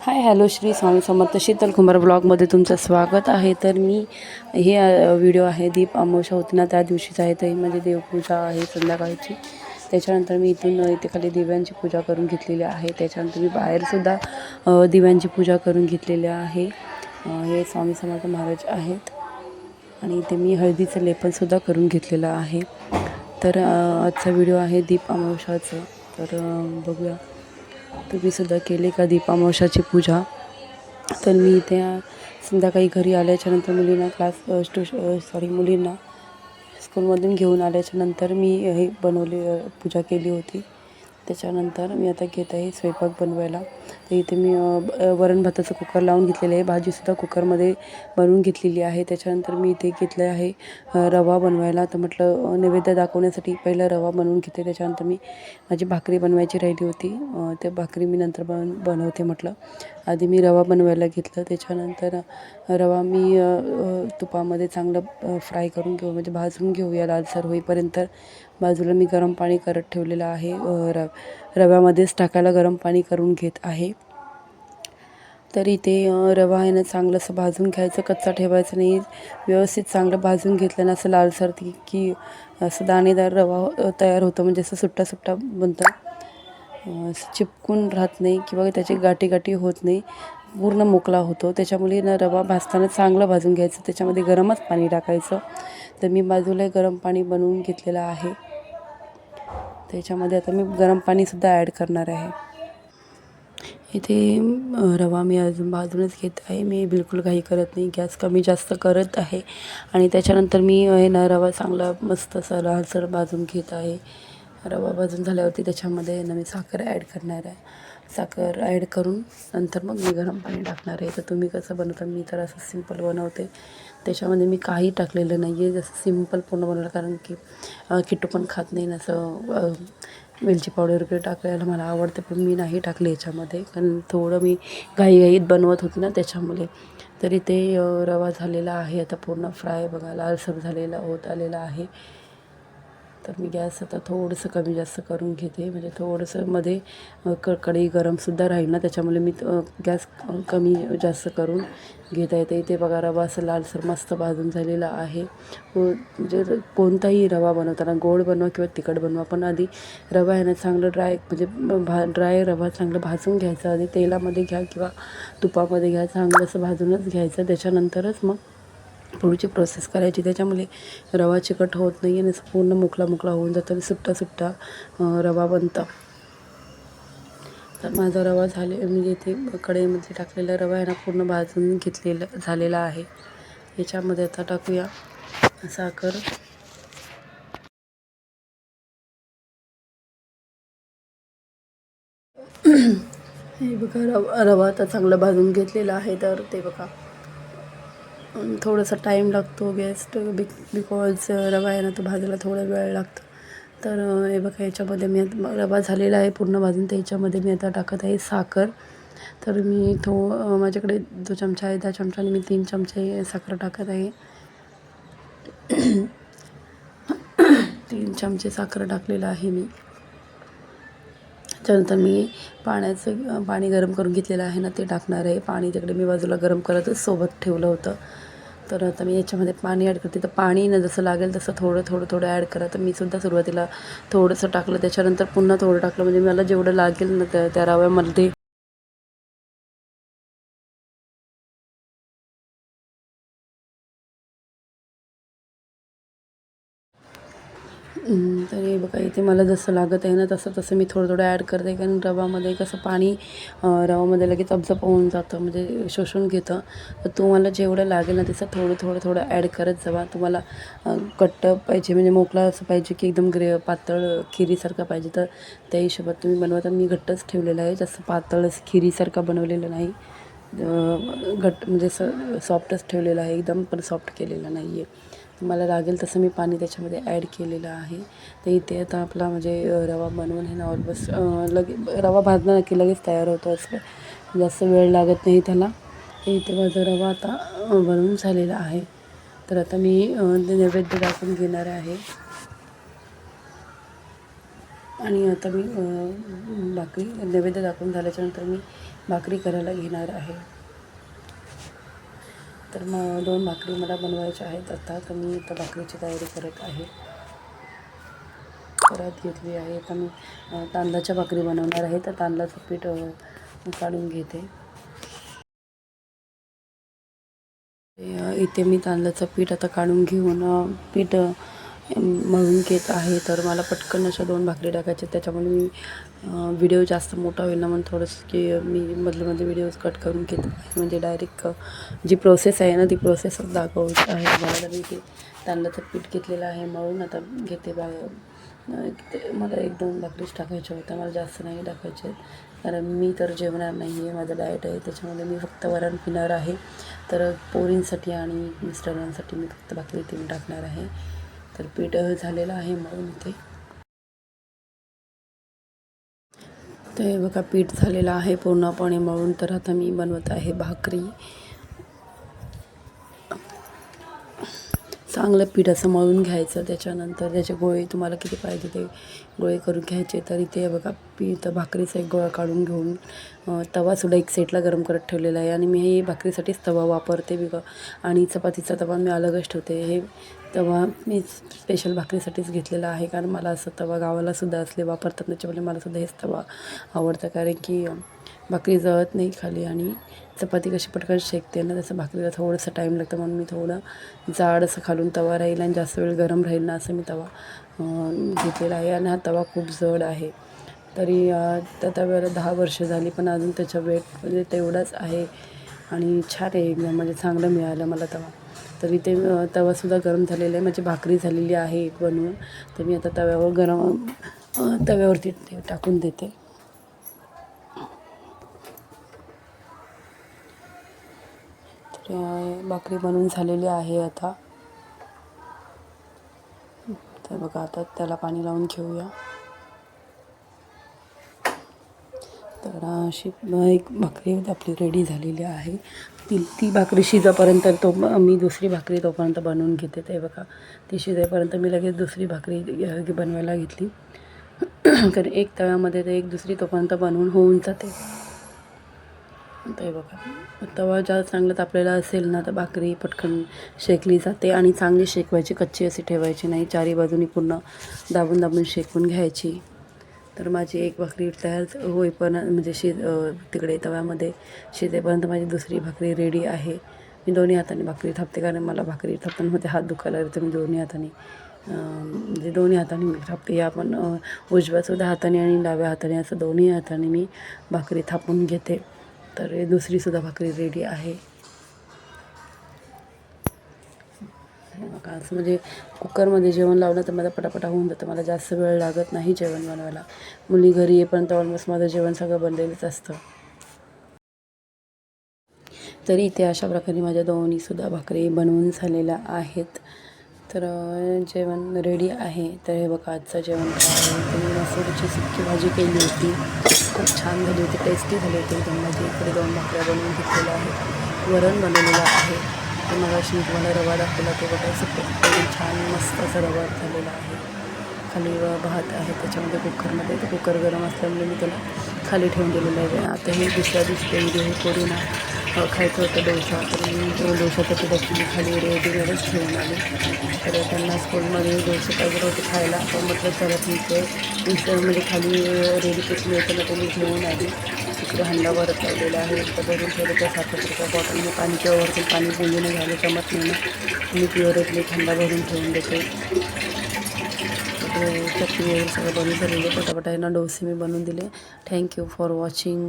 हाय hello Shri Swami Samarth Sheetal Kumbhar ब्लॉगमध्ये तुमचं स्वागत आहे. तर मी हे व्हिडिओ आहे दीप अमावशा होती ना त्या दिवशीच आहे तर ही म्हणजे देवपूजा आहे संध्याकाळची. त्याच्यानंतर मी इथून इथे खाली दिव्यांची पूजा करून घेतलेली आहे. त्याच्यानंतर मी बाहेरसुद्धा दिव्यांची पूजा करून घेतलेली आहे. हे स्वामी समर्थ महाराज आहेत. आणि इथे मी हळदीचं लेपनसुद्धा करून घेतलेलं आहे. तर आजचा व्हिडिओ आहे दीप अमावशाचं तर बघूया. तुम्हीसुद्धा केले का दीपामावशाची पूजा? तर मी त्या संध्याकाळी घरी आल्याच्यानंतर मुलींना क्लास ट्यूश सॉरी मुलींना स्कूलमधून घेऊन आल्याच्यानंतर मी हे बनवली पूजा केली होती. त्याच्यानंतर मी आता घेत आहे स्वयंपाक बनवायला. तर इथे मी वरण भाताचं कुकर लावून घेतलेलं आहे. भाजीसुद्धा कुकरमध्ये बनवून घेतलेली आहे. त्याच्यानंतर मी इथे घेतलं आहे रवा बनवायला. तर म्हटलं नैवेद्य दाखवण्यासाठी पहिला रवा बनवून घेते. त्याच्यानंतर मी माझी भाकरी बनवायची राहिली होती. त्या भाकरी मी नंतर बन बनवते म्हटलं. आधी मी रवा बनवायला घेतलं. त्याच्यानंतर रवा मी तुपामध्ये चांगलं फ्राय करून घेऊ म्हणजे भाजून घेऊया लालसर होईपर्यंत. बाजूला मी गरम पाणी करत ठेवलेलं आहे. र रव्यामध्येच टाकायला गरम पाणी करून घेत आहे. तर इथे रवा आहे ना चांगलं असं भाजून घ्यायचं. कच्चा ठेवायचं नाही. व्यवस्थित चांगलं भाजून घेतलं ना असं लालसर ती की असं दाणेदार रवा तयार होतो. म्हणजे असं सुट्टा सुट्टा बनतं. असं चिपकून राहत नाही किंवा त्याची गाठी गाठी होत नाही. पूर्ण मोकळा होतो. त्याच्यामुळे ना रवा भाजताना चांगलं भाजून घ्यायचं. त्याच्यामध्ये गरमच पाणी टाकायचं. तर मी बाजूला गरम पाणी बनवून घेतलेलं आहे. त्याच्यामध्ये आता मी गरम पाणीसुद्धा ॲड करणार आहे. इथे रवा मी अजून बाजूनच घेत आहे. मी बिलकुल काही करत नाही. गॅस कमी जास्त करत आहे. आणि त्याच्यानंतर मी हे ना रवा चांगला मस्त असा लालसर भाजून घेत आहे. रवा भाजून झाल्यावरती त्याच्यामध्ये ना मी साखर ॲड करणार आहे. साखर ॲड करून नंतर मग मी गरम पाणी टाकणार आहे. तर तुम्ही कसं बनवता? मी तर असं सिंपल बनवते. त्याच्यामध्ये मी काही टाकलेलं नाही आहे जसं सिंपल पूर्ण बनवलं. कारण की किटू पण खात नाही. ना असं वेलची पावडर वगैरे टाकायला मला आवडते. पण मी नाही टाकले याच्यामध्ये. कारण थोडं मी घाईघाईत बनवत होती ना त्याच्यामुळे. तरी ते रवा झालेला आहे. आता पूर्ण फ्राय बघा. लालसर झालेला होत आलेला आहे. तर मी गॅस आता थोडंसं कमी जास्त करून घेते. म्हणजे थोडंसं मध्ये क कढई गरमसुद्धा राहील ना त्याच्यामुळे मी गॅस कमी जास्त करून घेता येते. इथे बघा रवा असं लालसर मस्त भाजून झालेला आहे. म्हणजे कोणताही रवा बनवताना गोड बनवा किंवा तिखट बनवा पण आधी रवा आहे ना चांगलं ड्राय म्हणजे भा ड्राय रवा चांगलं भाजून घ्यायचा. आधी तेलामध्ये घ्या किंवा तुपामध्ये घ्या चांगलं असं भाजूनच घ्यायचं. त्याच्यानंतरच मग पुढची प्रोसेस करायची. त्याच्यामुळे रवा चिकट होत नाही आणि पूर्ण मोकळा मोकळा होऊन जातो आणि सुट्टा सुट्टा रवा बनतं. तर माझा रवा झाले म्हणजे इथे कढईमध्ये टाकलेला रवा आहे ना पूर्ण भाजून घेतलेला झालेला आहे. याच्यामध्ये आता टाकूया साखर. हे बघा रवा रवा आता चांगला भाजून घेतलेला आहे. तर ते बघा. थोडासा टाईम लागतो गेस्ट बिक बिकॉज रवा आहे ना तो भाजायला थोडा वेळ लागतो. तर हे बघा याच्यामध्ये मी आता रवा झालेला आहे पूर्ण भाजून त्याच्यामध्ये मी आता टाकत आहे साखर. तर मी थो माझ्याकडे जो चमचा आहे त्या चमच्याने मी तीन चमचे साखर टाकत आहे. तीन चमचे साखर टाकलेलं आहे मी. त्यानंतर मी पाण्याचं पाणी गरम करून घेतलेलं आहे ना ते टाकणार आहे. पाणी तिकडे मी बाजूला गरम करतच सोबत ठेवलं होतं. तर आता मी याच्यामध्ये पाणी ॲड करते. तर पाणी ना जसं लागेल तसं थोडं थोडं थोडं ॲड करा. तर मी सुद्धा सुरुवातीला थोडंसं टाकलं. त्याच्यानंतर पुन्हा थोडं टाकलं. म्हणजे मला जेवढं लागेल ना त्या त्या रव्यामध्ये तर हे बघा इथे मला जसं लागत आहे ना तसं तसं मी थोडं थोडं ॲड करते कारण रवामध्ये कसं पाणी रवामध्ये लगेच अबजप होऊन जातं म्हणजे शोषून घेतं. तर तुम्हाला जेवढं लागेल ना तसं थोडं थोडं थोडं ॲड करत जावा. तुम्हाला कट्ट घट्ट पाहिजे म्हणजे मोकळा असं पाहिजे की एकदम ग्रे पातळ खिरीसारखं पाहिजे. तर त्या हिशोबात तुम्ही बनवता मी घट्टच ठेवलेलं आहे. जास्त पातळ खिरीसारखा खिरीसारखं बनवलेलं नाही. घट्ट म्हणजे असं सॉफ्टच ठेवलेलं आहे. एकदम पण सॉफ्ट केलेलं नाही आहे मला लागेल तसं मी पाणी त्याच्यामध्ये ॲड केलेलं आहे. तर इथे आता आपला म्हणजे रवा बनवून हे ना ऑलमोस्ट लगे रवा भाजला की लगेच तयार होतो असं. जास्त वेळ लागत नाही त्याला. तर इथे माझा रवा आता बनवून झालेला आहे. तर आता मी ते नैवेद्य दाखवून घेणार आहे. आणि आता मी भाकरी नैवेद्य दाखवून झाल्याच्यानंतर मी भाकरी करायला घेणार आहे. तर मग दोन भाकरी मला बनवायच्या आहेत. आता तर मी इथं भाकरीची तयारी करत आहे. परत घेतली आहे. तर मी तांदळाच्या भाकरी बनवणार आहे. तर तांदळाचं पीठ काढून घेते. इथे मी तांदळाचं पीठ आता काढून घेऊन पीठ मळून घेत आहे. तर मला पटकन अशा दोन भाकरी टाकायच्या त्याच्यामुळे मी व्हिडिओ जास्त मोठा होईल ना म्हणून थोडंसं की मी मधले मधले व्हिडिओज कट करून घेत आहे. म्हणजे डायरेक्ट जी प्रोसेस आहे ना ती प्रोसेसच दाखवत आहे. मला तर इथे तांदळाचं पीठ घेतलेलं आहे मळून आता घेते बा ते मला एक दोन भाकरीच टाकायच्या होत्या. मला जास्त नाही टाकायचे कारण मी तर जेवणार नाही आहे माझं डाएट आहे. त्याच्यामध्ये मी फक्त वरण पिणार आहे. तर पोरींसाठी आणि मिस्टरांसाठी मी फक्त भाकरी तीन टाकणार आहे. तर पीठ झालेलं आहे म्हणून इथे. ते बघा पीठ झालेलं आहे पूर्णपणे मळून. तर आता मी बनवत आहे भाकरी. चांगलं पीठ असं मळून घ्यायचं. त्याच्यानंतर त्याचे गोळे तुम्हाला किती पाहिजे ते गोळे करून घ्यायचे. तर इथे बघा पीठ भाकरीचा एक गोळा काढून घेऊन तवासुद्धा एक सेटला गरम करत ठेवलेला आहे. आणि मी हे भाकरीसाठीच तवा वापरते बिकॉ आणि चपातीचा तवा मी अलगच ठेवते. हे तवा मी स्पेशल भाकरीसाठीच घेतलेला आहे. कारण मला असं तवा गावालासुद्धा असले वापरतात त्याच्यामुळे मलासुद्धा हेच तवा आवडतं. कारण की भाकरी जळत नाही खाली आणि चपाती कशी पटकन शेकते ना तसं भाकरीला थोडंसं टाईम लागतं. म्हणून मी थोडं जाड असं खालून तवा राहील आणि जास्त वेळ गरम राहील ना असं मी तवा घेतलेला आहे. आणि हा तवा खूप जड आहे. तरी त्या तव्याला दहा वर्ष झाली पण अजून त्याचा वेट म्हणजे तेवढाच आहे. आणि छान आहे एकदम म्हणजे चांगलं मिळालं मला तवा तर इथे तवासुद्धा गरम झालेला आहे. माझी भाकरी झालेली आहे एक बनवून. तर मी आता तव्यावर गरम तव्यावरती ते टाकून देते. तर भाकरी बनवून झालेली आहे आता. तर बघा आता त्याला पाणी लावून घेऊया. तर अशी एक भाकरी आपली रेडी झालेली आहे. ती ती भाकरी शिजापर्यंत तो मी दुसरी भाकरी तोपर्यंत बनवून घेते ते बघा. ती शिजायपर्यंत मी लगेच दुसरी भाकरी बनवायला घेतली. कारण एक तव्यामध्ये ते एक दुसरी तोपर्यंत बनवून होऊन जाते. ते बघा. तवा ज्या चांगलं तापलेला असेल ना तर भाकरी पटकन शेकली जाते आणि चांगली शेकवायची कच्ची अशी ठेवायची नाही. चारी बाजूनी पूर्ण दाबून दाबून शेकून घ्यायची. तर माझी एक भाकरी तयार होईपर्यंत म्हणजे शि तिकडे तव्यामध्ये शिजेपर्यंत माझी दुसरी भाकरी रेडी आहे. मी दोन्ही हाताने भाकरी थापते कारण मला भाकरी थापतानामध्ये हात दुखायला लागले मी दोन्ही हाताने. म्हणजे दोन्ही हाताने मी थापते. या पण उजव्यासुद्धा हाताने आणि डाव्या हाताने असं दोन्ही हाताने मी भाकरी थापून घेते. तर दुसरीसुद्धा भाकरी रेडी आहे. हे बघा असं म्हणजे कुकरमध्ये जेवण लावलं तर मला पटापटा होऊन जातं. मला जास्त वेळ लागत नाही जेवण बनवायला. मुली घरी येईपर्यंत ऑलमोस्ट माझं जेवण सगळं बनलेलंच असतं. तरी इथे अशा प्रकारे माझ्या दोन्हीसुद्धा भाकरी बनवून झालेल्या आहेत. तर जेवण रेडी आहे. तर हे बघा आजचं जेवण काय आहे? तर मी मसूरची सुक्की भाजी केली होती. खूप छान झाली होती. टेस्टी झाली होती एकदम माझी इकडे दोन भाकऱ्या बनवून घेतलेल्या आहेत. वरण बनवलेलं आहे. तर मग अशी मी तुम्हाला रवा दाखवला तो बघा सगळं छान मस्त असा रवा झालेला आहे. खाली भात आहे त्याच्यामध्ये कुकरमध्ये तर कुकर गरम असल्यामुळे मी त्याला खाली ठेवून दिलेलं आहे. आता हे दुसऱ्या दिवशी म्हणजे हे करून खायचं होतं डोसा तर मी तो पिठाची मी खाली रेडीमेडच ठेवून आले. तर त्यांना स्कूलमध्ये डोसे पाहिजे होते खायला तर म्हटलं चला ठीक आहे. मिसळमध्ये खाली रेडी पीठ मिळतं ना ते मी घेऊन आली. तिकडे हंडा भरत लावलेला आहे. तर भरून ठेवलं त्या सात रुपया बॉटलने पाणी किंवा वरतून पाणी बोलून झालं चमत नाही ना. मी प्युअरेटली थंडा भरून ठेवून देते. चटणी वगैरे सगळं बनवून झालेले पटापटांना डोसे मी बनवून दिले. Thank you for watching